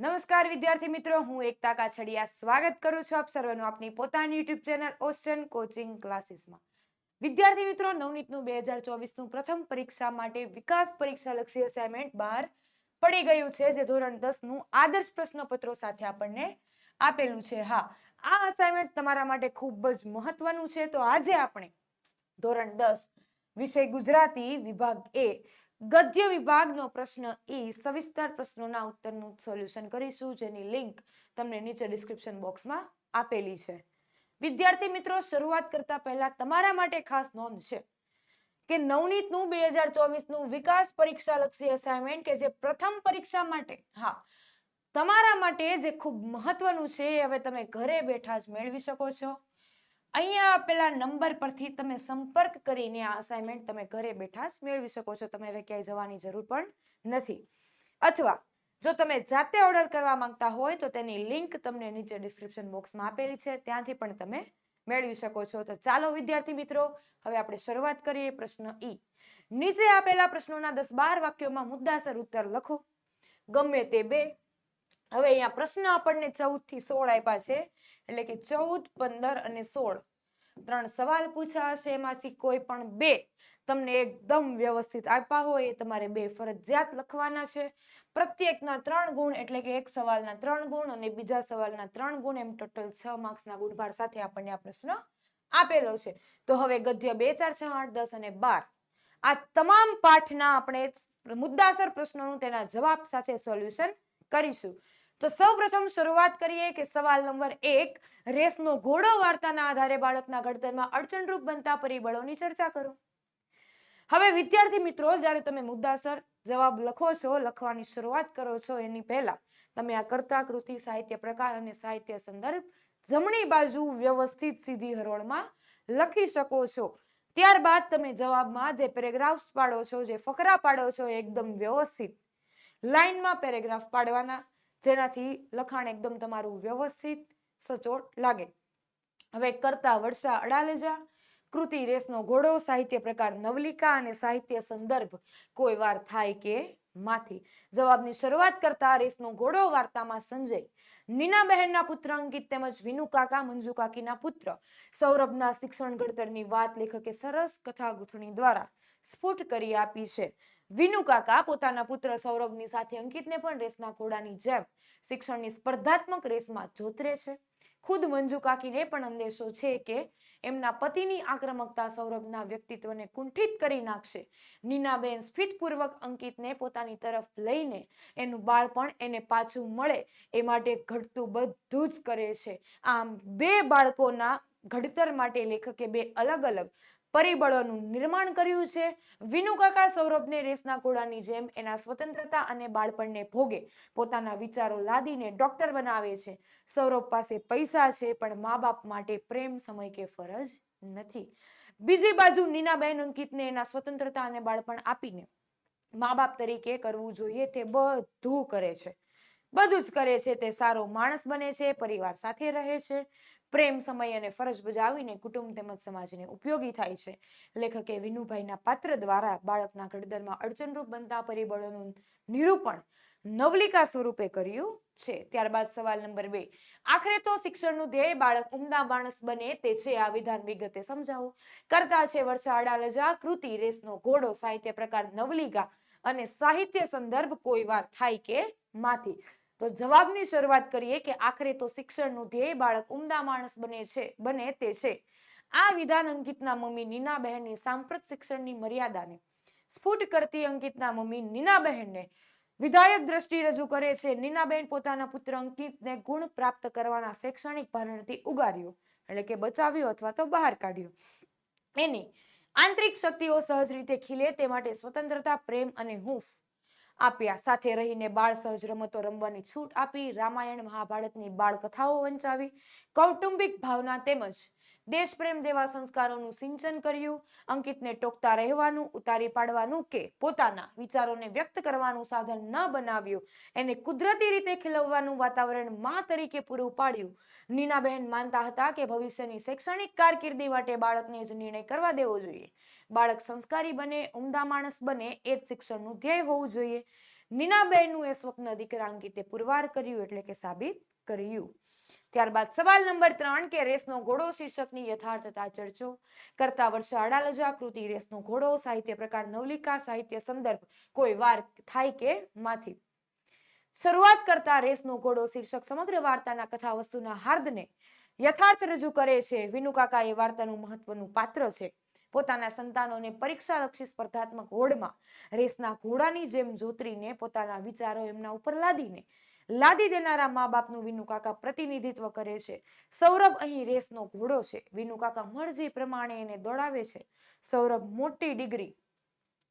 નમસ્કાર, વિદ્યાર્થી મિત્રો. હું એકતા કાછડિયા સ્વાગત કરું છું આપ સર્વનું આપની પોતાની યુટ્યુબ ચેનલ ઓશન કોચિંગ ક્લાસીસમાં વિદ્યાર્થી મિત્રો, નવનીતનું બે હજાર ચોવીસનું પ્રથમ પરીક્ષા માટે વિકાસ પરીક્ષા લક્ષી અસાઇનમેન્ટ બહાર પડી ગયું છે, જે ધોરણ દસનું આદર્શ પ્રશ્નપત્રો સાથે આપણને આપેલું છે. હા, આ અસાઇનમેન્ટ તમારા માટે ખૂબ જ મહત્વનું છે. તો આજે આપણે ધોરણ દસ વિષય ગુજરાતી વિભાગ એ ગદ્ય વિભાગનો પ્રશ્ન એ સવિસ્તાર પ્રશ્નોના ઉત્તરનું સોલ્યુશન કરીશું, જેની લિંક તમને નીચે ડિસ્ક્રિપ્શન બોક્સમાં આપેલી છે. વિદ્યાર્થી મિત્રો, શરૂઆત કરતા પહેલા તમારા માટે ખાસ નોંધ છે કે નવનીતનું બે હજાર ચોવીસનું વિકાસ પરીક્ષા લક્ષી અસાઇનમેન્ટ કે જે પ્રથમ પરીક્ષા માટે, હા, તમારા માટે જે ખૂબ મહત્વનું છે એ હવે તમે ઘરે બેઠા જ મેળવી શકો છો. અહીંયા આપેલા નંબર પરથી તમે સંપર્ક કરીને આ અસાઇનમેન્ટ તમે ઘરે બેઠા જ મેળવી શકો છો. તમે હવે ક્યાંય જવાની જરૂર પણ નથી. અથવા જો તમે જાતે ઓર્ડર કરવા માંગતા હોય તો તેની લિંક તમને નીચે ડિસ્ક્રિપ્શન બોક્સમાં આપેલી છે. ત્યાંથી પણ તમે મેળવી શકો છો. તો ચાલો વિદ્યાર્થી મિત્રો, હવે આપણે શરૂઆત કરીએ પ્રશ્ન ઈ નીચે આપેલા પ્રશ્નોના દસ બાર વાક્યોમાં મુદ્દાસર ઉત્તર લખો. ગમે તે બે. હવે અહીંયા પ્રશ્ન આપણને ચૌદથી સોળ આપ્યા છે. એટલે કે ચૌદ, પંદર અને સોળ ત્રણ સવાલ પૂછાશે એમાંથી કોઈ પણ બે તમને એકદમ વ્યવસ્થિત આપ્યા હોય એ તમારે બે ફરજિયાત લખવાના છે. પ્રત્યેકના ત્રણ ગુણ એટલે કે એક સવાલના ત્રણ ગુણ અને બીજા સવાલના ત્રણ ગુણ એમ ટોટલ છ માર્ક્સના ગુણભાર સાથે આપણને આ પ્રશ્ન આપેલો છે. તો હવે ગદ્ય બે, ચાર, છ, આઠ, દસ અને બાર. આ તમામ પાઠના આપણે મુદ્દાસર પ્રશ્નોનું તેના જવાબ સાથે સોલ્યુશન કરીશું. તો સૌપ્રથમ શરૂઆત કરીએ કે સવાલ નંબર એક, રેસનો ઘોડો વાર્તાના આધારે બાળકના ઘડતરમાં અડચણરૂપ બનતા પરિબળોની ચર્ચા કરો. હવે વિદ્યાર્થી મિત્રો, જ્યારે તમે મુદ્દાસર જવાબ લખો છો, લખવાની શરૂઆત કરો છો, એની પહેલા તમે આ કર્તા કૃતિ સાહિત્ય પ્રકાર અને સાહિત્ય સંદર્ભ જમણી બાજુ વ્યવસ્થિત સીધી હરોળમાં લખી શકો છો. ત્યારબાદ તમે જવાબમાં જે પેરેગ્રાફ્સ પાડો છો, જે ફકરા પાડો છો એકદમ વ્યવસ્થિત લાઇનમાં પેરેગ્રાફ પાડવાના જેનાથી લખાણ એકદમ તમારું વ્યવસ્થિત, સચોટ લાગે. હવે કરતા વર્ષા અડાલેજા, કૃતિ રેસનો ઘોડો, સાહિત્ય પ્રકાર નવલિકા અને સાહિત્ય સંદર્ભ કોઈ વાર થાય કે માથી. જવાબની શરૂઆત કરતા રેસનો ઘોડો વાર્તામાં સંજય. નીનાબહેનના પુત્ર અંકિત તેમજ વિનુ કાકા, મંજુ કાકીના પુત્ર. સૌરભના શિક્ષણ ઘડતરની વાત લેખકે સરસ કથા ગૂંથણી દ્વારા સ્ફુટ કરી આપી છે. વિનુ કાકા પોતાના પુત્ર સૌરભની સાથે અંકિતને પણ રેસના ઘોડાની જેમ શિક્ષણની સ્પર્ધાત્મક રેસમાં જોતરે છે. ખુદ મંજુ કાકીને પણ અંદેશો છે કે એમના પતિની આક્રમકતા સૌરભના વ્યક્તિત્વને કુંઠિત કરી નાખશે. નીનાબેન સ્ફિતપૂર્વક અંકિતને પોતાની તરફ લઈને એનું બાળપણ એને પાછું મળે એ માટે ઘટતું બધું જ કરે છે. આમ બે બાળકોના ઘડતર માટે લેખકે બે અલગ અલગ પરિબળોનું નિર્માણ કર્યું છે. વિનુ કાકા સૌરભને રેસના ઘોડાની જેમ એના સ્વતંત્રતા અને બાળપણને ભોગે પોતાના વિચારો લાદીને ડોક્ટર બનાવે છે. સૌરભ પાસે પૈસા છે, પણ મા બાપ માટે પ્રેમ સમય કે ફરજ નથી. બીજી બાજુ નીનાબેન અંકિતને એના સ્વતંત્રતા અને બાળપણ આપીને મા બાપ તરીકે કરવું જોઈએ તે બધું કરે છે. બધું જ કરે છે, તે સારો માણસ બને છે, પરિવાર સાથે રહે છે. પ્રેમ સમય અને ફરજ બજાવીને કુટુંબ તેમજ સમાજને ઉપયોગી થાય છે. લેખકે વિનુભાઈના પાત્ર દ્વારા બાળકના ઘડતરમાં અડચણરૂપ બનતા પરિબળોનું નિરૂપણ નવલિકા સ્વરૂપે કર્યું છે. ત્યારબાદ સવાલ નંબર બે. આખરે તો શિક્ષણનું ધ્યેય બાળક ઉમદા માણસ બને તે છે આ વિધાન વિગતે સમજાવો. કરતા છે વર્ષા અડાલજા, કૃતિ રેસનો ઘોડો, સાહિત્ય પ્રકાર નવલિકા અને સાહિત્ય સંદર્ભ કોઈ વાર થાય કે માથી. તો જવાબની શરૂઆત કરીએ કે આખરે તો શિક્ષણનું ધ્યેય બાળક ઉમદા માણસ બને છે, બને તે છે. આ વિધાન અંકિતના મમ્મી નીનાબહેનની સાંપ્રત શિક્ષણની મર્યાદાને સ્ફુટ કરતી અંકિતના મમ્મી નીનાબહેનને વિધાયક દ્રષ્ટિ રજૂ કરે છે. નીનાબહેન પોતાના પુત્ર અંકિતને ગુણ પ્રાપ્ત કરવાના શૈક્ષણિક ભારણથી ઉગાર્યો, એટલે કે બચાવ્યો અથવા તો બહાર કાઢ્યો. એની આંતરિક શક્તિઓ સહજ રીતે ખીલે તે માટે સ્વતંત્રતા, પ્રેમ અને હૂંફ આપ્યા. સાથે રહીને બાળ સહજ રમતો રમવાની છૂટ આપી રામાયણ, મહાભારતની બાળ કથાઓ વંચાવી. કૌટુંબિક ભાવના તેમજ દેશપ્રેમ જેવા સંસ્કારોનું સિંચન કર્યું. અંકિતને ટોકતા રહેવાનું, ઉતારી પાડવાનું કે પોતાના વિચારોને વ્યક્ત કરવાનું સાધન ન બનાવ્યું. એને કુદરતી રીતે ખીલવવાનું વાતાવરણમાં તરીકે પૂરું પાડ્યું. નીનાબહેન માનતા હતા કે ભવિષ્યની શૈક્ષણિક કારકિર્દી માટે બાળકને જ નિર્ણય કરવા દેવો જોઈએ. બાળક સંસ્કારી બને, ઉમદા માણસ બને, એ જ શિક્ષણનું ધ્યેય હોવું જોઈએ. નીનાબેનનું એ સ્વપ્ન દીકરા અંગીતે પુરવાર કર્યું એટલે કે સાબિત કર્યું. ત્યારબાદ સવાલ નંબર ત્રણ કે રેસનો ઘોડો શીર્ષકની યથાર્થતા ચર્ચો. કરતા વર્ષે અડાલજા કૃતિ રેસનો ઘોડો, સાહિત્ય પ્રકાર, નવલિકા, સાહિત્ય સંદર્ભ કોઈ વાર થાય કે માંથી. શરૂઆત કરતા રેસનો ઘોડો શીર્ષક સમગ્ર વાર્તાના કથા વસ્તુના હાર્દને યથાર્થ રજૂ કરે છે. વિનુ કાકા એ વાર્તાનું મહત્વનું પાત્ર છે. પોતાના સંતાનોને પરીક્ષાલક્ષી સ્પર્ધાત્મક હોડમાં રેસના ઘોડાની જેમ જોતરીને પોતાના વિચારો એમના ઉપર લાદીને લાદી દેનારા મા બાપનું વિનુ કાકા પ્રતિનિધિત્વ કરે છે. સૌરભ અહીં રેસનો ઘોડો છે. વિનુ કાકા મરજી પ્રમાણે એને દોડાવે છે. સૌરભ મોટી ડિગ્રી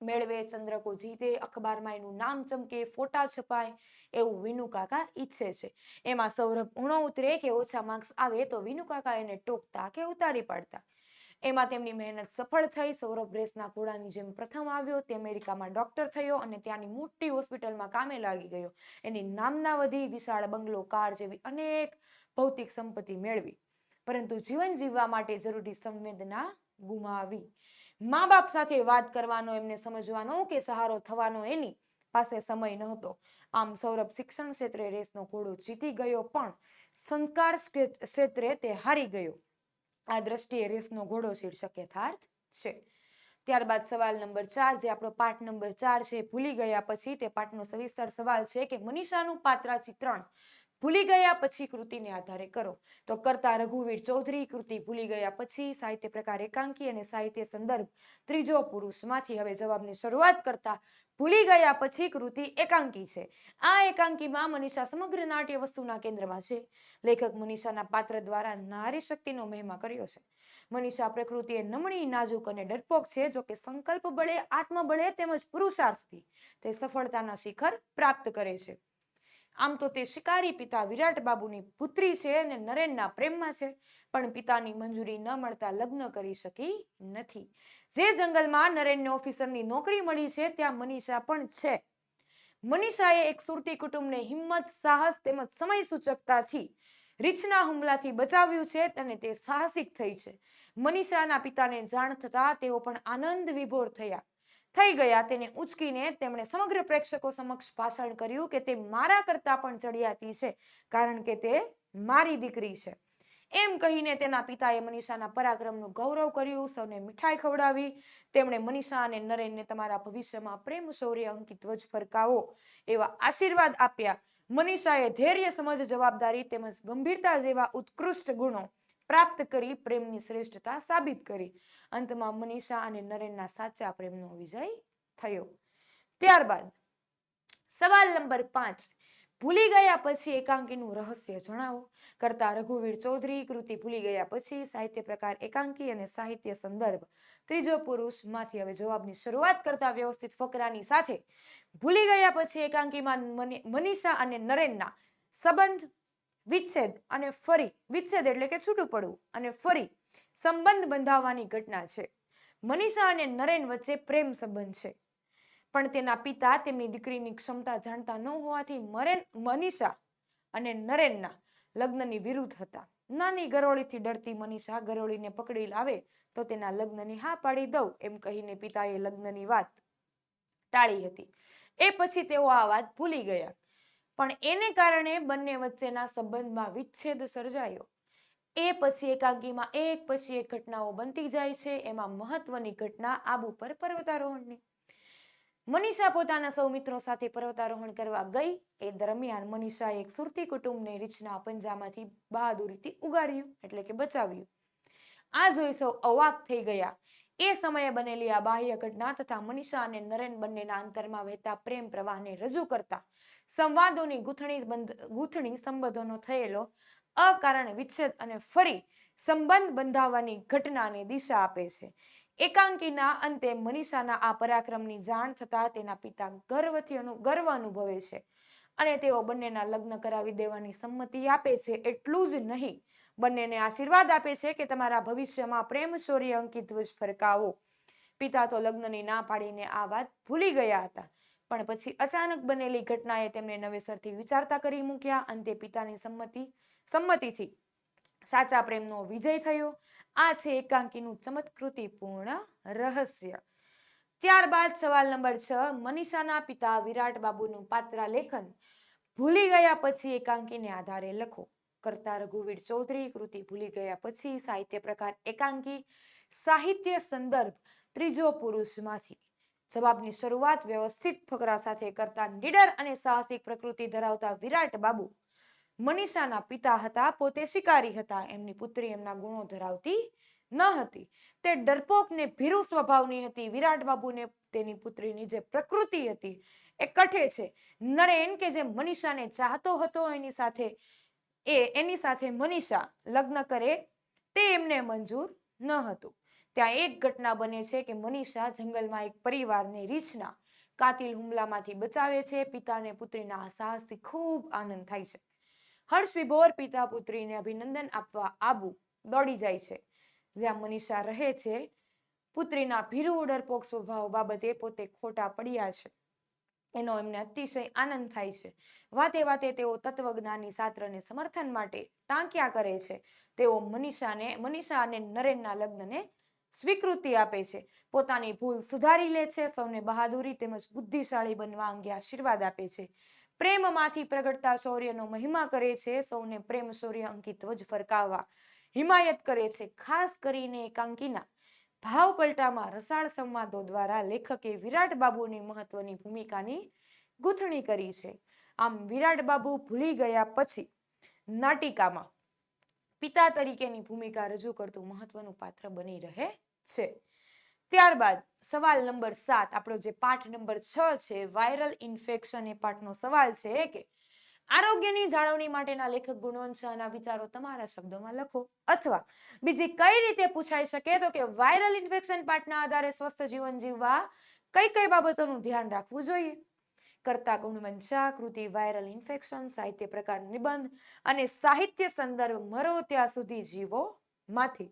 મેળવે, ચંદ્રકો જીતે, અખબારમાં એનું નામ ચમકે, ફોટા છપાય એવું વિનુ કાકા ઈચ્છે છે. એમાં સૌરભ ઊણો ઉતરે કે ઓછા માર્ક્સ આવે તો વિનુ કાકા એને ટોકતા કે ઉતારી પાડતા. એમાં તેમની મહેનત સફળ થઈ. સૌરભ રેસના ઘોડાની જેમ પ્રથમ આવ્યો, તે અમેરિકામાં ડોક્ટર થયો અને ત્યાંની મોટી હોસ્પિટલમાં કામે લાગી ગયો. એની નામના વધી વિશાળ બંગલો, કાર જેવી અનેક ભૌતિક સંપત્તિ મેળવી. પરંતુ જીવન જીવવા માટે જરૂરી સંવેદના ગુમાવી. મા બાપ સાથે વાત કરવાનો, એમને સમજવાનો કે સહારો થવાનો એની પાસે સમય નહોતો. આમ સૌરભ શિક્ષણ ક્ષેત્રે રેસનો ઘોડો જીતી ગયો પણ સંસ્કાર ક્ષેત્રે તે હારી ગયો. આ દ્રષ્ટિએ રેસનો ઘોડો શીર્ષક યથાર્થ છે. ત્યારબાદ સવાલ નંબર ચાર, જે આપણો પાઠ નંબર ચાર છે, ભૂલી ગયા પછી તે પાઠનો સવિસ્તર સવાલ છે કે મનીષાનું પાત્રા ચિત્રણ ભૂલી ગયા પછી કૃતિને આધારે કરો. તો કરતા રઘુવીર ચૌધરી કૃતિ ભૂલી ગયા પછી સાહિત્ય પ્રકાર એકાંકી અને સાહિત્ય સંદર્ભ ત્રીજો પુરુષમાંથી હવે જવાબની શરૂઆત કરતા ભૂલી ગયા પછી કૃતિ એકાંકી છે. આ એકાંકીમાં મનીષા સમગ્ર નાટ્ય વસ્તુના કેન્દ્રમાં છે. લેખક મનીષાના પાત્ર દ્વારા નારી શક્તિનો મહિમા કર્યો છે. મનીષા પ્રકૃતિએ નમણી, નાજુક અને ડરપોક છે, જો કે સંકલ્પ બળે, આત્મબળે તેમજ પુરુષાર્થથી તે સફળતાના શિખર પ્રાપ્ત કરે છે. આમ તો તે શિકારી પિતા વિરાટ બાબુની પુત્રી છે અને નરેનના પ્રેમમાં છે, પણ પિતાની મંજૂરી ન મળતા લગ્ન કરી શકી નથી. જે જંગલમાં નરેનને ઓફિસરની નોકરી મળી છે, ત્યાં મનીષા પણ છે. મનીષાએ એક સુરતી કુટુંબને હિંમત, સાહસ તેમજ સમય સૂચકતાથી રીછના હુમલાથી બચાવ્યું છે અને તે સાહસિક થઈ છે. મનીષાના પિતાને જાણ થતા તેઓ પણ આનંદ વિભોર થયા. થઈ ગયા. તેને ઉચકીને તેમણે સમગ્ર પ્રેક્ષકો સમક્ષ ભાષણ કર્યું કે તે મારા કરતા પણ ચડિયાતી છે, કારણ કે તે મારી દીકરી છે. એમ કહીને તેના પિતાએ મનીષાના પરાક્રમનું ગૌરવ કર્યું, સૌને મીઠાઈ ખવડાવી. તેમણે મનીષા અને નરેનને તમારા ભવિષ્યમાં પ્રેમ શૌર્ય અંકિત ધ્વજ ફરકાવો એવા આશીર્વાદ આપ્યા. મનીષાએ ધૈર્ય, સમજ, જવાબદારી તેમજ ગંભીરતા જેવા ઉત્કૃષ્ટ ગુણો પ્રાપ્ત કરી, પ્રેમની શ્રેષ્ઠતા સાબિત કરી. અંતમાં મનીષા અને નરેનના સાચા પ્રેમનો વિજય થયો. ત્યારબાદ સવાલ નંબર પાંચ. ભૂલી ગયા પછી એકાંકીનું રહસ્ય જણાવો. કરતા રઘુવીર ચૌધરી કૃતિ ભૂલી ગયા પછી સાહિત્ય પ્રકાર એકાંકી અને સાહિત્ય સંદર્ભ. ત્રીજો પુરુષમાંથી હવે જવાબની શરૂઆત કરતા વ્યવસ્થિત ફકરાની સાથે ભૂલી ગયા પછી એકાંકીમાં મનીષા અને નરેનના સંબંધ વિચ્છેદ અને ફરી, વિચ્છેદ એટલે કે છૂટું પડવું અને ફરી સંબંધ બંધાવવાની ઘટના છે. મનીષા અને નરેન વચ્ચે પ્રેમ સંબંધ છે. પણ તેના પિતા તેમની દીકરીની ક્ષમતા જાણતા ન હોવાથી મરેન, મનીષા અને નરેનના લગ્નની વિરુદ્ધ હતા. નાની ગરોળીથી ડરતી મનીષા ગરોળીને પકડી લાવે તો તેના લગ્નની હા પાડી દઉં એમ કહીને પિતાએ લગ્નની વાત ટાળી હતી. એ પછી તેઓ આ વાત ભૂલી ગયા. પણ એને કારણે બંને વચ્ચેના સંબંધમાં વિચ્છેદ સર્જાયો. એ પછી એકાંકીમાં એક પછી એક ઘટનાઓ બનતી જાય છે, એમાં મહત્વની ઘટના આબુ પર પર્વતારોહણની. મનીષા પોતાના સૌ મિત્રો સાથે પર્વતારોહણ કરવા ગઈ. એ દરમિયાન મનીષાએ એક સુરતી કુટુંબને રીછના પંજામાંથી બહાદુરીથી ઉગાડ્યું એટલે કે બચાવ્યું. આ જોઈ સૌ અવાક થઈ ગયા. એ સમયે બનેલી આ બાહ્ય ઘટના તથા મનીષા અને નરેન બંનેના અંતરમાં વહેતા પ્રેમ પ્રવાહને રજૂ કરતા સંવાદોની ગૂંથણી ગૂંથણી સંબંધોનો થયેલો અકારણ વિચ્છેદ અને ફરી સંબંધ બંધાવવાની ઘટનાને દિશા આપે છે. એકાંકીના અંતે મનીષાના આ પરાક્રમની જાણ થતાં તેના પિતા ગર્વથી ગર્વ અનુભવે છે અને તેઓ બંનેના લગ્ન કરાવી દેવાની સંમતિ આપે છે એટલું જ નહીં. બંનેને આશીર્વાદ આપે છે કે તમારા ભવિષ્યમાં પ્રેમ શૌર્ય અંકિત ધ્વજ ફરકાવો. પિતા તો લગ્નની ના પાડીને આ વાત ભૂલી ગયા હતા. પણ પછી અચાનક બનેલી ઘટનાએ તેમને નવેસરથી વિચારતા કરી મૂક્યા. અંતે પિતાની સંમતિ, સંમતિથી સાચા પ્રેમનો વિજય થયો. આ છે એકાંકીનું ચમત્કૃતિપૂર્ણ રહસ્ય. ત્યારબાદ સવાલ નંબર છ, મનીષાના પિતા વિરાટ બાબુનું પાત્ર લેખન ભૂલી ગયા પછી એકાંકીને આધારે લખો. કરતા રઘુવીર ચૌધરી કૃતિ ભૂલી ગયા પછી સાહિત્ય પ્રકાર એકાંકી, સાહિત્ય સંદર્ભ ત્રીજો પુરુષમાંથી જવાબની શરૂઆત વ્યવસ્થિત ફકરા સાથે કરતા નીડર અને સાહસિક પ્રકૃતિ ધરાવતા વિરાટ બાબુ. મનીષાના પિતા હતા, પોતે શિકારી હતા, એમની પુત્રી એમના ગુણો ધરાવતી ન હતી. તે ડરપોક ને ભીરુ સ્વભાવની હતી. વિરાટ બાબુને તેની પુત્રીની જે પ્રકૃતિ હતી એ કઠે છે. નરેન કે જે મનીષાને ચાહતો હતો એની સાથે એ એની સાથે મનીષા લગ્ન કરે તે એમને મંજૂર ન હતું. ત્યાં એક ઘટના બને છે કે મનીષા જંગલમાં એક પરિવારને રીછના કાતિલ હુમલામાંથી બચાવે છે. પિતાને પુત્રીના સાહસથી ખૂબ આનંદ થાય છે. હર્ષ વિભોર પિતા પુત્રીને અભિનંદન આપવા આબુ દોડી જાય છે. જ્યાં મનીષા રહે છે, પુત્રીના ભીરુ ડરપોક સ્વભાવ બાબતે પોતે ખોટા પડ્યા છે. એનો એમને અતિશય આનંદ થાય છે. વાતે વાતે તેઓ તત્વજ્ઞાની શાસ્ત્રને સમર્થન માટે ટાંક્યા કરે છે. તેઓ મનીષાને, મનીષા અને નરેનના લગ્નને સ્વીકૃતિ આપે છે. પોતાની ભૂલ સુધારી લે છે, સૌને બહાદુરી તેમજ બુદ્ધિશાળી બનવા અંગે આશીર્વાદ આપે છે. પ્રેમમાંથી પ્રગટતા શૌર્યનો મહિમા કરે છે, સૌને પ્રેમ શૌર્ય અંકિત ધ્વજ ફરકાવવા હિમાયત કરે છે, ખાસ કરીને એકાંકીના. ભાવ પલટામાં રસાળ સંવાદો દ્વારા લેખકે વિરાટ બાબુની મહત્વની ભૂમિકાની ગૂંથણી કરી છે. આમ વિરાટ બાબુ ભૂલી ગયા પછી નાટિકામાં પિતા તરીકેની ભૂમિકા રજૂ કરતું મહત્વનું પાત્ર બની રહે છે. ત્યારબાદ સવાલ નંબર સાત, આપણો જે પાઠ નંબર છ છે, વાયરલ ઇન્ફેક્શન એ પાઠનો સવાલ છે કે આરોગ્યની જાળવણી માટેના લેખક ગુણવંત શાહના વિચારો તમારા શબ્દોમાં લખો અથવા બીજી કઈ રીતે પૂછાઈ શકે તો કે વાયરલ ઇન્ફેક્શન પાઠના આધારે સ્વસ્થ જીવન જીવવા કઈ કઈ બાબતોનું ધ્યાન રાખવું જોઈએ? કરતા ગુણવંત શાહ કૃતિ વાયરલ ઇન્ફેક્શન સાહિત્ય પ્રકાર નિબંધ અને સાહિત્ય સંદર્ભ મરો ત્યાં સુધી જીવો માંથી.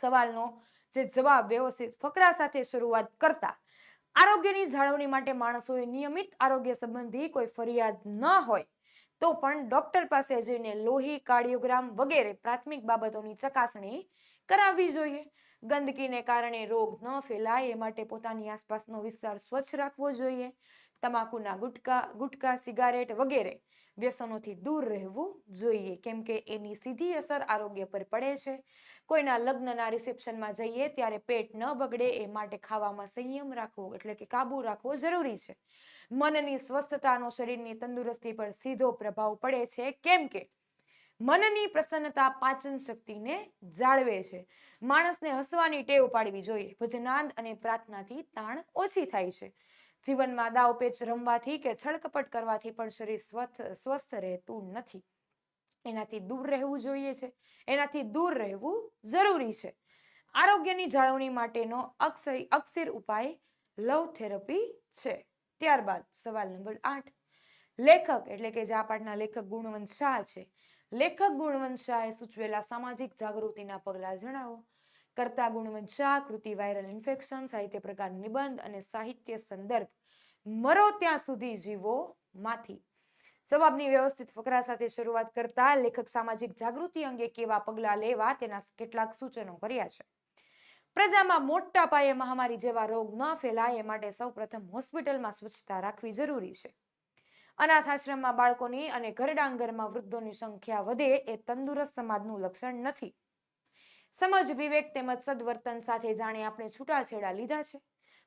સવાલનો જે જવાબ વ્યવસ્થિત ફકરા સાથે શરૂઆત કરતા. આરોગ્યની જાળવણી માટે માણસોએ નિયમિત આરોગ્ય સંબંધી કોઈ ફરિયાદ ન હોય, તો પણ ડોક્ટર પાસે જઈને લોહી, કાર્ડિયોગ્રામ વગેરે પ્રાથમિક બાબતોની ચકાસણી કરાવવી જોઈએ. ગંદકીને કારણે રોગ ન ફેલાય, એ માટે પોતાની આસપાસનો વિસ્તાર સ્વચ્છ રાખવો જોઈએ. તમાકુના ગુટકા ગુટકા, સિગારેટ વગેરે વ્યસનોથી દૂર રહેવું જોઈએ. કેમ કે એની સીધી અસર આરોગ્ય પર પડે છે. કોઈના લગ્નના રિસેપ્શનમાં જઈએ ત્યારે પેટ ન બગડે, એ માટે ખાવામાં સંયમ રાખવો, એટલે કે કાબુ રાખવો જરૂરી છે. મનની સ્વસ્થતાનો શરીરની તંદુરસ્તી પર સીધો પ્રભાવ પડે છે. કેમ કે મનની પ્રસન્નતા પાચન શક્તિને જાળવે છે. માણસને હસવાની ટેવ પાડવી જોઈએ. ભજનાંદ અને પ્રાર્થનાથી તાણ ઓછી થાય છે. જીવનમાં દાવપેચ રમવાથી કે છળકપટ કરવાથી પણ શરીર સ્વસ્થ સ્વસ્થ રહેતું નથી. એનાથી દૂર રહેવું જોઈએ છે. એનાથી દૂર રહેવું જરૂરી છે. આરોગ્યની જાળવણી માટેનો અક્ષરી અક્ષીર ઉપાય લવ થેરપી છે. ત્યારબાદ સવાલ નંબર આઠ. લેખક એટલે કે જે આ લેખક ગુણવંત શાહ છે. લેખક ગુણવંત શાહે સૂચવેલા સામાજિક જાગૃતિના પગલાં જણાવો. કરતા ગુણવંચા કૃતિ વાયરલ ઇન્ફેક્શન, સાહિત્ય પ્રકાર નિબંધ અને સાહિત્ય સંદર્ભ મરો ત્યાં સુધી જીવો માંથી. જવાબની વ્યવસ્થિત ફકરા સાથે શરૂઆત કરતા લેખક સામાજિક જાગૃતિ અંગે કેવા પગલાં લેવા તેના કેટલાક સૂચનો કર્યા છે. પ્રજામાં મોટા પાયે મહામારી જેવા રોગ ન ફેલાય એ માટે સૌપ્રથમ હોસ્પિટલમાં સ્વચ્છતા રાખવી જરૂરી છે. અનાથ આશ્રમમાં બાળકોની અને ઘરડાંગરમાં વૃદ્ધોની સંખ્યા વધે એ તંદુરસ્ત સમાજનું લક્ષણ નથી. સમજ, વિવેક તેમજ સદવર્તન સાથે જાણે આપણે છૂટાછેડા લીધા છે.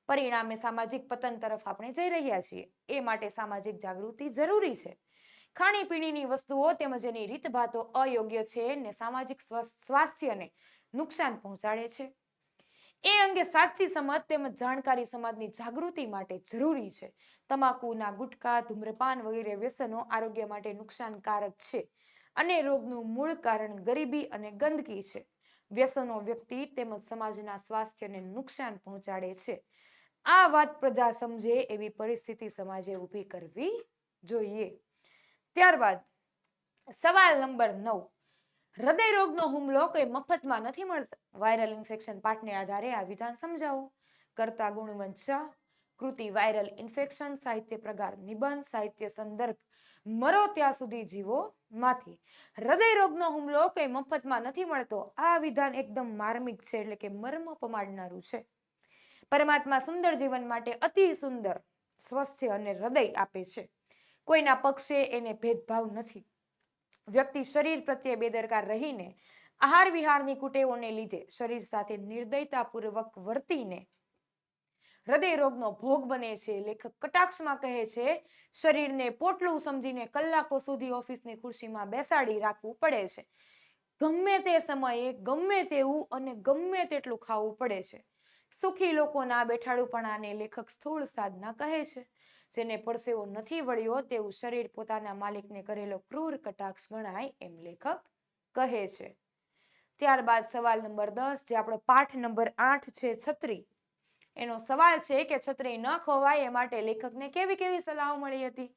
પરિણામે સામાજિક પતન તરફ આપણે જઈ રહ્યા છીએ. એ માટે સામાજિક જાગૃતિ જરૂરી છે. ખાણીપીણીની વસ્તુઓ તેમજ એની રીતભાતો અયોગ્ય છે ને સામાજિક સ્વાસ્થ્યને નુકસાન પહોંચાડે છે. એ અંગે સાચી સમજ તેમજ જાણકારી સમાજની જાગૃતિ માટે જરૂરી છે. તમાકુના ગુટકા, ધૂમ્રપાન વગેરે વ્યસનો આરોગ્ય માટે નુકસાનકારક છે અને રોગનું મૂળ કારણ ગરીબી અને ગંદકી છે. વ્યસનો વ્યક્તિ તેમજ સમાજના સ્વાસ્થ્યને નુકસાન પહોંચાડે છે. આ વાત પ્રજા સમજે એવી પરિસ્થિતિ સમાજે ઊભી કરવી જોઈએ. ત્યારબાદ સવાલ નંબર નવ. હૃદય રોગનો હુમલો કોઈ મફતમાં નથી મળતો. વાયરલ ઇન્ફેક્શન પાઠને આધારે આ વિધાન સમજાવો. કરતા ગુણવંત કૃતિ વાયરલ ઇન્ફેક્શન, સાહિત્ય પ્રકાર નિબંધ, સાહિત્ય સંદર્ભ મરો ત્યાં સુધી જીવો માંથી. હૃદય રોગનો હુમલો કઈ મફતમાં નથી મળતો. આ વિધાન એકદમ માર્મિક છે, એટલે કે મર્મ પમાડનારું છે. પરમાત્મા સુંદર જીવન માટે અતિ સુંદર, સ્વસ્થ અને હૃદય આપે છે. કોઈના પક્ષે એને ભેદભાવ નથી. વ્યક્તિ શરીર પ્રત્યે બેદરકાર રહીને આહાર વિહારની કુટેવોને લીધે શરીર સાથે નિર્દયતાપૂર્વક વર્તીને હૃદય રોગનો ભોગ બને છે. લેખક કટાક્ષમાં કહે છે, શરીરને પોટલું સમજીને કલાકો સુધી ઓફિસની ખુરશીમાં બેસાડી રાખવું પડે છે. ગમે તે સમયે, ગમે તેવું અને ગમે તેટલું ખાવું પડે છે. સુખી લોકોના બેઠાડુપણાને લેખક સ્થૂળ સાધના કહે છે. જેને પરસેવો નથી વળ્યો, તેવું શરીર પોતાના માલિકને કરેલો ક્રૂર કટાક્ષ ગણાય એમ લેખક કહે છે. ત્યારબાદ સવાલ નંબર દસ, જે આપણો પાઠ નંબર આઠ છે, છત્રી. એનો સવાલ છે કે છત્રી ન ખોવાય એ માટે લેખકને કેવી કેવી સલાહો મળી હતી?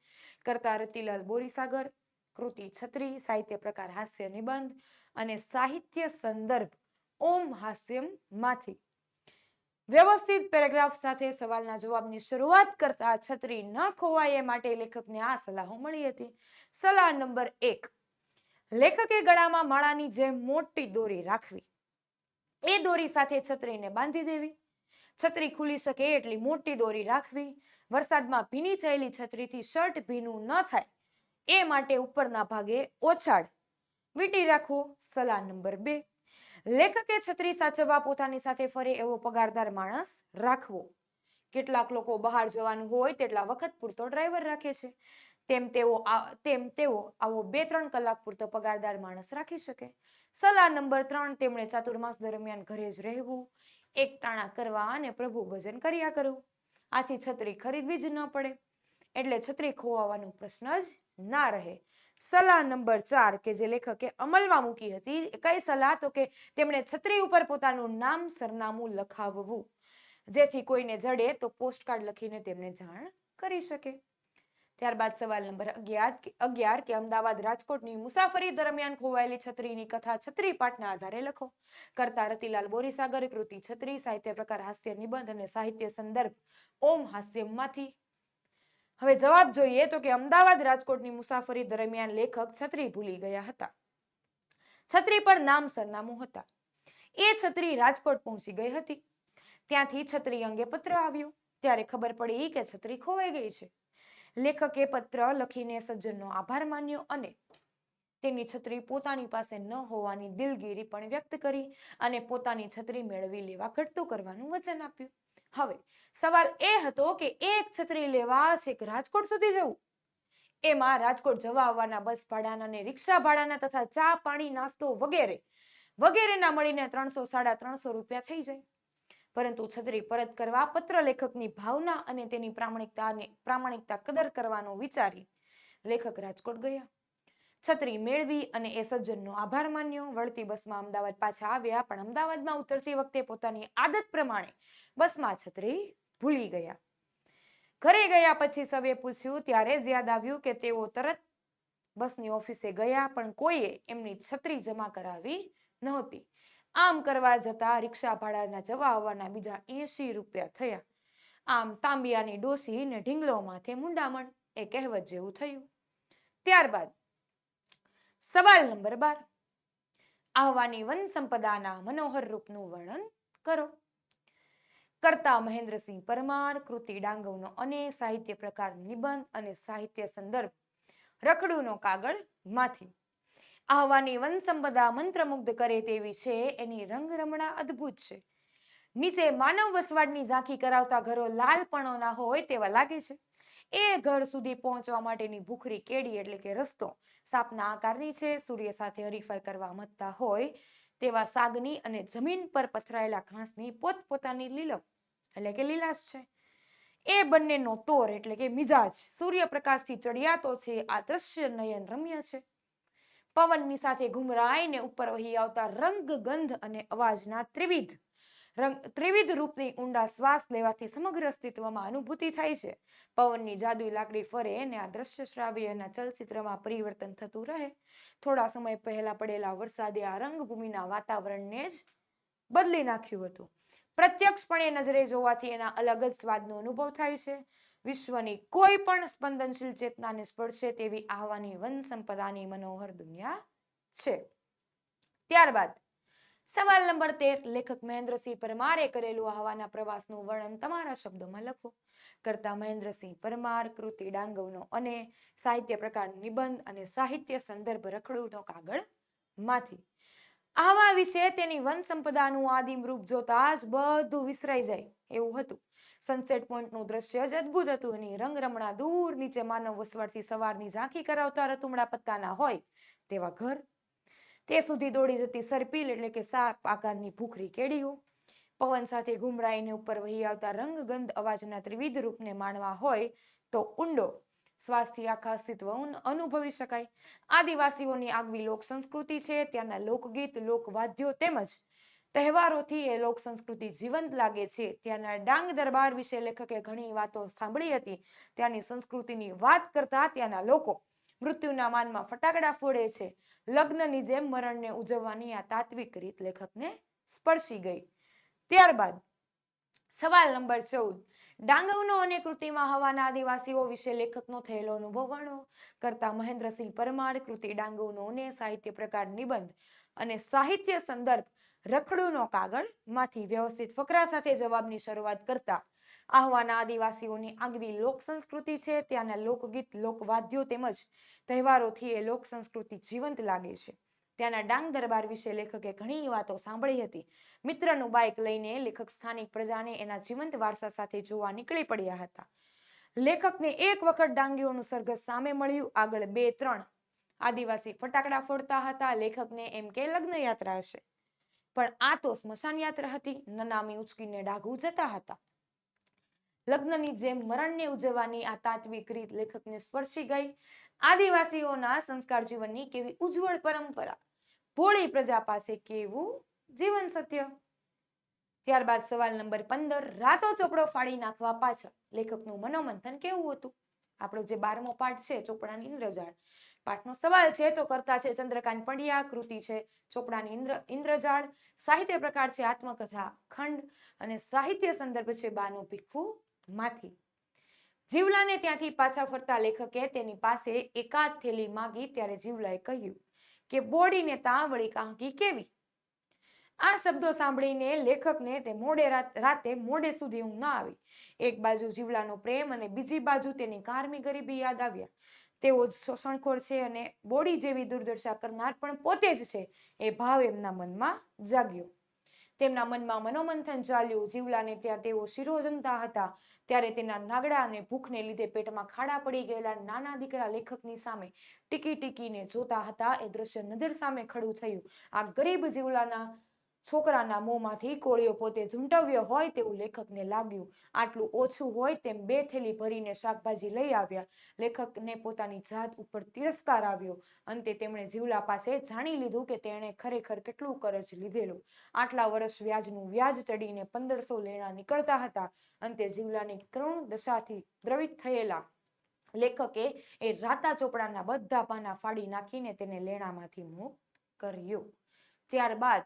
કરતા રતિલાલ બોરીસાગર, કૃતિ છત્રી, સાહિત્ય પ્રકાર હાસ્ય નિબંધ અને સાહિત્ય સંદર્ભ ઓમ હાસ્યમમાંથી. વ્યવસ્થિત પેરેગ્રાફ સાથે સવાલના જવાબની શરૂઆત કરતા છત્રી ન ખોવાય એ માટે લેખકને આ સલાહો મળી હતી. સલાહ નંબર એક, લેખકે ગળામાં માળાની જેમ મોટી દોરી રાખવી. એ દોરી સાથે છત્રીને બાંધી દેવી. છત્રી ખુલી શકે એટલી મોટી દોરી રાખવી, વરસાદમાં ભીની થયેલી છત્રીથી શર્ટ ભીનું ન થાય, એ માટે ઉપરના ભાગે ઓછાડ વીંટી રાખવો સલાહ નંબર બે. લેખકે છત્રી સાચવવા પોતાની સાથે ફરે એવો પગારદાર માણસ રાખવો. કેટલાક લોકો બહાર જવાનું હોય તેટલા વખત પૂરતો ડ્રાઈવર રાખે છે. તેમ તેઓ તેમ તેઓ આવો બે ત્રણ કલાક પૂરતો પગારદાર માણસ રાખી શકે. સલાહ નંબર ત્રણ, તેમણે ચાતુર્માસ દરમિયાન ઘરે જ રહેવું. એક ટાણા કરવા અને પ્રભુ ભજન કર્યા કરવું આથી છત્રી ખરીદવી જ ન પડે. એટલે છત્રી ખોવાવાનો પ્રશ્ન જ ના રહે. સલાહ નંબર ચાર કે જે લેખકે અમલમાં મૂકી હતી કઈ સલાહ? તો કે તેમણે છત્રી ઉપર પોતાનું નામ સરનામું લખાવવું. જેથી કોઈને જડે તો પોસ્ટકાર્ડ લખીને તેમને જાણ કરી શકે. ત્યારબાદ સવાલ નંબર અગિયાર અગિયાર કે અમદાવાદ રાજકોટની મુસાફરી દરમિયાન ખોવાયેલી છત્રીની કથા છત્રી પાઠના આધારે લખો. કરતા રતિલાલ બોરીસાગર, કૃતિ છત્રી, સાહિત્ય પ્રકાર હાસ્ય નિબંધ અને સાહિત્ય સંદર્ભ. ઓમ હાસ્યમાંથી. હવે જવાબ જોઈએ તો કે અમદાવાદ રાજકોટની મુસાફરી દરમિયાન લેખક છત્રી ભૂલી ગયા હતા. છત્રી પર નામ સરનામું હતા. એ છત્રી રાજકોટ પહોંચી ગઈ હતી. ત્યાંથી છત્રી અંગે પત્ર આવ્યો. ત્યારે ખબર પડી કે છત્રી ખોવાઈ ગઈ છે. લેખકે પત્ર લખીને સજ્જનનો આભાર માન્યો અને તેની છત્રી પોતાની પાસે ન હોવાની દિલગીરી પણ વ્યક્ત કરી અને પોતાની છત્રી મેળવી લેવા ઘટતું કરવાનું વચન આપ્યું. હવે, સવાલ એ હતો કે એક છત્રી લેવા છેક રાજકોટ સુધી જવું? એમાં રાજકોટ જવા આવવાના બસ ભાડાના અને રિક્ષા ભાડાના તથા ચા, પાણી, નાસ્તો વગેરે વગેરેના મળીને ત્રણસો, સાડા ત્રણસો રૂપિયા થઈ જાય. પરંતુ છત્રી પરત કરવા પત્ર લેખકની ભાવના અને તેની પ્રામાણિકતાને પ્રામાણિકતા કદર કરવાનું વિચારી લેખક રાજકોટ ગયા. છત્રી મેળવી અને એ સજ્જનનો આભાર માન્યો. વળતી બસમાં અમદાવાદ પાછા આવ્યા, પણ અમદાવાદમાં ઉતરતી વખતે પોતાની આદત પ્રમાણે બસમાં છત્રી ભૂલી ગયા. ઘરે ગયા પછી સવે પૂછ્યું, ત્યારે જ યાદ આવ્યું કે તેઓ તરત બસની ઓફિસે ગયા, પણ કોઈએ એમની છત્રી જમા કરાવી નહોતી. આમ કરવા જતા રિક્ષા ભાડાના જવા આવવાના બીજા એંસી રૂપિયા થયા. આમ તાંબિયાની ડોસી ને ઢીંગલો મુંડામણ એ કહેવત જેવું થયું. ત્યારબાદ સવાલ નંબર બાર. આહવાની વન સંપદાના મનોહર રૂપનું વર્ણન કરો. કરતા મહેન્દ્રસિંહ પરમાર, કૃતિ ડાંગવનો અને સાહિત્ય પ્રકાર નિબંધ અને સાહિત્ય સંદર્ભ રખડુનો કાગળમાંથી. આહવાની વનસંપદા મંત્રમુગ્ધ કરે તેવી છે. એની રંગરમણા અદ્ભુત છે. નીચે માનવ વસવાટની ઝાંખી કરાવતા ઘરો લાલપણોના હોય તેવા લાગે છે. એ ઘર સુધી પહોંચવા માટેની ભૂખરી કેડી એટલે કે રસ્તો સાપના આકારની છે. સૂર્ય સાથે હરીફાઈ કરવા મથતા હોય તેવા સાગની અને જમીન પર પથરાયેલા ઘાસની પોતપોતાની લીલક એટલે કે લીલાશ છે. એ બંનેનો તોર એટલે કે મિજાજ સૂર્યપ્રકાશથી ચડિયાતો છે. આ દ્રશ્ય નયન રમ્ય છે. પવનની સાથે ઘુમરાઈને ઉપર વહી આવતા રંગ ગંધ અને અવાજના ત્રિવિધ રંગ, ત્રિવિધ રૂપની ઊંડા શ્વાસ લેવાથી સમગ્ર અસ્તિત્વમાં અનુભૂતિ થાય છે. પવનની જાદુઈ લાકડી ફરે અને આ દ્રશ્ય શ્રાવ્યના ચલચિત્રમાં પરિવર્તન થતું રહે. થોડા સમય પહેલા પડેલા વરસાદે આ રંગભૂમિના વાતાવરણને જ બદલી નાખ્યું હતું. પ્રત્યક્ષપણે નજરે જોવાથી એના અલગ જ સ્વાદનો અનુભવ થાય છે. વિશ્વની કોઈ પણ સ્પંદનશીલ ચેતનાને સ્પર્શે તેવી આહવાની વન સંપદાની મનોહર દુનિયા છે. ત્યારબાદ, સવાલ નંબર તેર, લેખક મહેન્દ્રસિંહ પરમારે કરેલું આહવાના પ્રવાસનું વર્ણન તમારા શબ્દોમાં લખો. કરતા મહેન્દ્રસિંહ પરમાર, કૃતિ ડાંગવનો અને સાહિત્ય પ્રકાર નિબંધ અને સાહિત્ય સંદર્ભ રખડુનો કાગળમાંથી. આવા વિશે તેની વન સંપદાનું આદિમ રૂપ જોતા જ બધું વિસરાઈ જાય એવું હતું. સનસેટ પોઈન્ટનું દ્રશ્ય જ અદ્ભુત હતું એની રંગરમણા દૂર નીચે માનવ વસવાટથી સવારની ઝાંખી કરાવતા રતુમડા પત્તાના હોય તેવા ઘર. તે સુધી દોડી જતી સરપીલ એટલે કે સાપ આકારની ભૂખરી કેડીઓ. પવન સાથે ઘુમરાઈને ઉપર વહી આવતા રંગગંધ અવાજના ત્રિવિધ રૂપને માણવા હોય તો ઊંડો શ્વાસથી આખા અસ્તિત્વ અનુભવી શકાય. આદિવાસીઓની આગવી લોક સંસ્કૃતિ છે, ત્યાંના લોકગીત, લોકવાદ્યો તેમજ તહેવારોથી એ લોક સંસ્કૃતિ જીવંત લાગે છે. ત્યાંના ડાંગ દરબાર વિશે લેખકે ઘણી વાતો સાંભળી હતી. ત્યાંની સંસ્કૃતિની વાત કરતા ત્યાંના લોકો મૃત્યુના માનમાં ફટાકડા ફોડે છે. લગ્નની જેમ મરણને ઉજવવાની આ તાત્વિક રીત લેખકને સ્પર્શી ગઈ. ત્યારબાદ સવાલ નંબર ચૌદ. ડાંગવનો અને કૃતિમાં હવાના આદિવાસીઓ વિશે લેખકનો થયેલો અનુભવ વર્ણો કરતા મહેન્દ્રસિંહ પરમાર કૃતિ ડાંગવનો અને સાહિત્ય પ્રકાર નિબંધ અને સાહિત્ય સંદર્ભ રખડુનો કાગળમાંથી વ્યવસ્થિત ફકરા સાથે જવાબની શરૂઆત કરતા આહવાના આદિવાસીઓની આગવી લોક સંસ્કૃતિ છે. ત્યાંના લોકગીત, લોકવાદ્યો તેમજ તહેવારોથી એ લોક સંસ્કૃતિ જીવંત લાગે છે. ત્યાંના ડાંગ દરબાર વિશે લેખકે ઘણી વાતો સાંભળી હતી. મિત્રનું બાઇક લઈને લેખક સ્થાનિક પ્રજાને એના જીવંત વારસા સાથે જોવા નીકળી પડ્યા હતા. લેખકને એક વખત ડાંગીઓનું સરઘસ સામે મળ્યું, આગળ બે, ત્રણ. આદિવાસી ફટાકડા ફોડતા હતા, લેખકને એમ કે લગ્ન યાત્રા હશે. પણ આ તો સ્મશાન યાત્રા હતી, નનામી ઉચકીને ડાઘુ જતા હતા. લગ્નની જેમ મરણને ઉજવવાની આ તાત્વિક રીત લેખકને સ્પર્શી ગઈ. આદિવાસીઓના સંસ્કાર જીવનની કેવી ઉજ્જવળ પરંપરા? ભોળી પ્રજા પાસે કેવું જીવન સત્ય? ત્યારબાદ સવાલ નંબર પંદર, રાતો ચોપડો ફાડી નાખવા પાછળ. લેખકનું મનોમંથન કેવું હતું? આપણો જે બારમો પાઠ છે, ચોપડાની ઇન્દ્રજાળ. પાઠનો સવાલ છે, તો કરતા છે ચંદ્રકાંત પંડ્યા, કૃતિ છે ચોપડાની ઇન્દ્ર, ઇન્દ્રજાળ. સાહિત્ય પ્રકાર છે આત્મકથા, ખંડ અને સાહિત્ય સંદર્ભ છે બાનું ભીખું માંથી. જીવલાને ત્યાંથી પાછા ફરતા લેખકે તેની પાસે એકાદ થેલી માગી ત્યારે જીવલાએ કહ્યું કે બોડીને ત્યાં વળી કાંકી કેવી? આ શબ્દો સાંભળીને લેખકને તે મોડે રાત- રાતે મોડે સુધી ઊંઘ ન આવી. એક બાજુ જીવલાનો પ્રેમ અને બીજી બાજુ તેની કારમી ગરીબી યાદ આવ્યા. તેઓ જ શોષણખોર છે અને બોડી જેવી દુર્દશા કરનાર પણ પોતે જ છે એ ભાવ એમના મનમાં જાગ્યો. તેમના મનમાં મનોમંથન ચાલ્યું. જીવલાને ત્યાં તેઓ શીરો જમતા હતા. ત્યારે તેના નાગડા અને ભૂખને લીધે પેટમાં ખાડા પડી ગયેલા નાના દીકરા લેખકની સામે ટીકી ટીકીને જોતા હતા. એ દ્રશ્ય નજર સામે ખડું થયું. આ ગરીબ જીવલાના છોકરાના મોંમાંથી કોળીઓ પોતે ઝૂંટવ્યો હોય તેવું લેખકને લાગ્યું. આટલું ઓછું હોય તેમ બે થેલી ભરીને શાકભાજી લઈ આવ્યા. લેખકને પોતાની જાત ઉપર તિરસ્કાર આવ્યો. અંતે તેમણે જીવલા પાસે જાણી લીધું કે તેણે ખરેખર કેટલું કરજ લીધેલું. આટલા વર્ષ વ્યાજનું વ્યાજ ચડીને પંદરસો લેણા નીકળતા હતા. અંતે જીવલાની કરુણ દશાથી દ્રવિત થયેલા લેખકે એ રાતા ચોપડાના બધા પાના ફાડી નાખીને તેને લેણામાંથી મુક્ત કર્યો ત્યારબાદ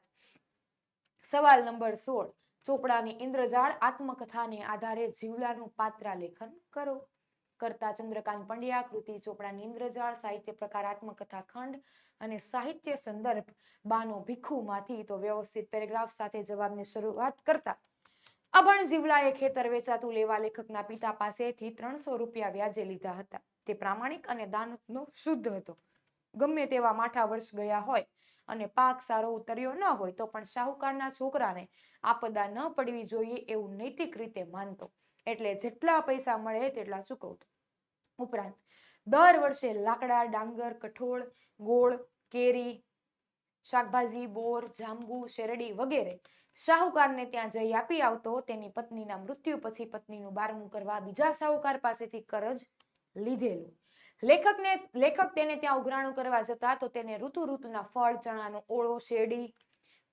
સવાલ નંબર સોળ. ચોપડાની ઇન્દ્રજાળ આત્મકથાને આધારે જીવલાનું પાત્ર લેખન કરો. કરતા ચંદ્રકાંત પંડ્યા, કૃતિ ચોપડાની ઇન્દ્રજાળ, સાહિત્ય પ્રકાર આત્મકથા ખંડ અને સાહિત્ય સંદર્ભ બાનો ભીખુમાંથી તો વ્યવસ્થિત પેરેગ્રાફ સાથે જવાબની શરૂઆત કરતા. અભણ જીવલાએ ખેતર વેચાતું લેવા લેખકના પિતા પાસેથી ત્રણસો રૂપિયા વ્યાજે લીધા હતા. તે પ્રામાણિક અને દાનતનો શુદ્ધ હતો. ગમે તેવા માઠા વર્ષ ગયા હોય અને પાક સારો ઉતર્યો ન હોય તો પણ શાહુકારના છોકરાને આપદા ન પડવી જોઈએ એવું નૈતિક રીતે માનતો. એટલે જેટલા પૈસા મળે તેટલા ચૂકવતો. ઉપરાંત, દર વર્ષે લાકડા, ડાંગર, કઠોળ, ગોળ, કેરી, શાકભાજી, બોર, જાંબુ, શેરડી વગેરે શાહુકારને ત્યાં જઈ આપી આવતો. તેની પત્નીના મૃત્યુ પછી પત્નીનું બારમું કરવા બીજા શાહુકાર પાસેથી કરજ લીધેલું. લેખકને, લેખક તેને ત્યાં ઉઘરાણું કરવા જતા તો તેને ઋતુ ઋતુના ફળ, ચણાનો ઓળો, શેરડી,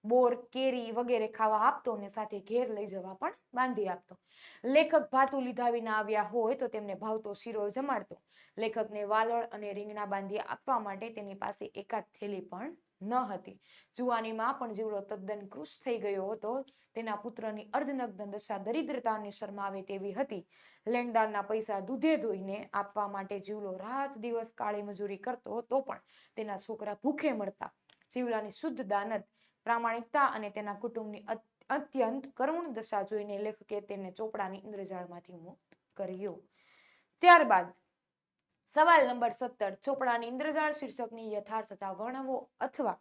બોર, કેરી વગેરે ખાવા આપતો અને સાથે ઘેર લઈ જવા પણ બાંધી આપતો. લેખક ભાતું લીધા વિના આવ્યા હોય તો તેમને ભાવતો શીરો જમાડતો. લેખકને વાલળ અને રીંગણા બાંધી આપવા માટે તેની પાસે એકાદ થેલી પણ ન હતી. જુવાનીમાં પણ જીવડો તદ્દન કૃશ થઈ ગયો હતો, તેના પુત્રની અર્ધનગ્ન દશા દરિદ્રતાને શરમાવે તેવી હતી. લેણદારના પૈસા દૂધે ધોઈને આપવા માટે જીવલો રાત દિવસ કાળી મજૂરી કરતો તો પણ તેના છોકરા ભૂખે મળતા જીવલાની શુદ્ધ દાનત, પ્રામાણિકતા અને તેના કુટુંબની અત્યંત કરુણ દશા જોઈને લેખકે તેને ચોપડાની ઇન્દ્રજાળમાંથી મુક્ત કર્યો. ત્યારબાદ સવાલ નંબર સત્તર, ચોપડાની ઇન્દ્રજાળ શીર્ષકની યથાર્થતા વર્ણવો અથવા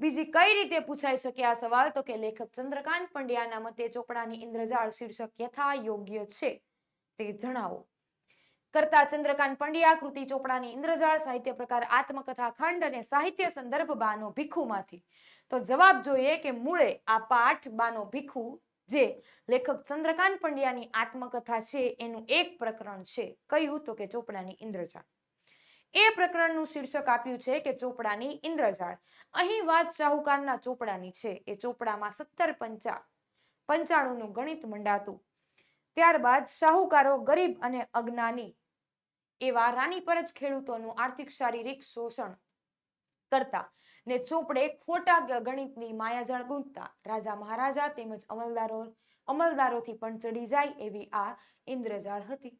બીજી કઈ રીતે પૂછાઈ શકે આ સવાલ? તો કે લેખક ચંદ્રકાંત પંડ્યાના મતે ચોપડાની ઇન્દ્રજાળ શીર્ષક યથા યોગ્ય છે તે જણાવો. કરતા ચંદ્રકાંત પંડ્યા, કૃતિ ચોપડાની ઇન્દ્રજાળ, સાહિત્ય પ્રકાર, આત્મકથા, ખંડ અને સાહિત્ય સંદર્ભ બાનો ભીખુમાંથી. તો જવાબ જોઈએ કે મૂળે આ પાઠ બાનો ભીખુ જે લેખક ચંદ્રકાંત પંડ્યાની આત્મકથા છે, એનું એક પ્રકરણ છે કયું તો કે ચોપડાની ઇન્દ્રજાળ. એ પ્રકરણનું શીર્ષક આપ્યું છે કે ચોપડાની ઇન્દ્રજાળ. અહીં વાત શાહુકારના ચોપડાની છે. એ ચોપડામાં સત્તર પંચા, પંચાણુંનું ગણિત મંડાતું. ત્યારબાદ શાહુકારો ગરીબ અને અજ્ઞાની એવા રાની પર જ ખેડૂતોનું આર્થિક શારીરિક શોષણ કરતા ને ચોપડે ખોટા ગણિતની માયાજાળ ગૂંથતા. રાજા મહારાજા તેમજ અમલદારો અમલદારોથી પણ ચડી જાય એવી આ ઇન્દ્રજાળ હતી.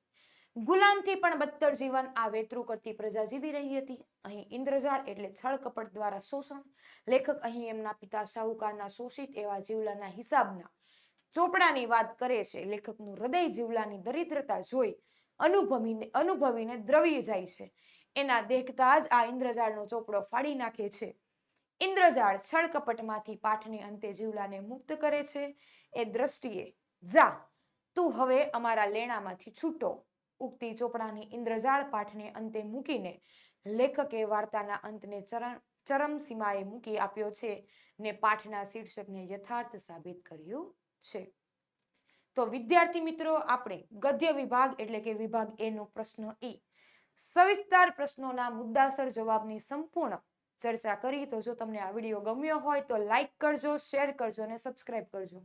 ગુલામથી પણ બદતર જીવન આ વેતરું કરતી પ્રજા જીવી રહી હતી. અહીં ઇન્દ્રજાળ એટલે છળ કપટ દ્વારા શોષણ. લેખક અહીં એમના પિતા શાહુકારના શોષિત એવા જીવલાના હિસાબના ચોપડાની વાત કરે છે. લેખકનું હૃદય જીવલાની દરિદ્રતા જોઈ અનુભવીને અનુભવીને દ્રવી જાય છે. એના દેખતા જ આ ઇન્દ્રજાળનો ચોપડો ફાડી નાખે છે. ઇન્દ્રજાળ છળ કપટમાંથી પાઠને અંતે જીવલાને મુક્ત કરે છે. એ દ્રષ્ટિએ, જા, તું હવે અમારા લેણામાંથી છૂટો. ઉગતી ચોપડાની ઇન્દ્રજાળ પાઠને અંતે મૂકીને લેખકે વાર્તાના અંતને ચરણ, ચરમ સીમાએ મૂકી આપ્યો છે ને પાઠના શીર્ષકને યથાર્થ સાબિત કર્યું છે. તો વિદ્યાર્થી મિત્રો, આપણે ગદ્ય વિભાગ એટલે કે વિભાગ એ નો પ્રશ્ન ઈ સવિસ્તાર પ્રશ્નોના મુદ્દાસર જવાબની સંપૂર્ણ ચર્ચા કરી. તો જો તમને આ વીડિયો ગમ્યો હોય તો લાઈક કરજો, શેર કરજો અને સબસ્ક્રાઈબ કરજો.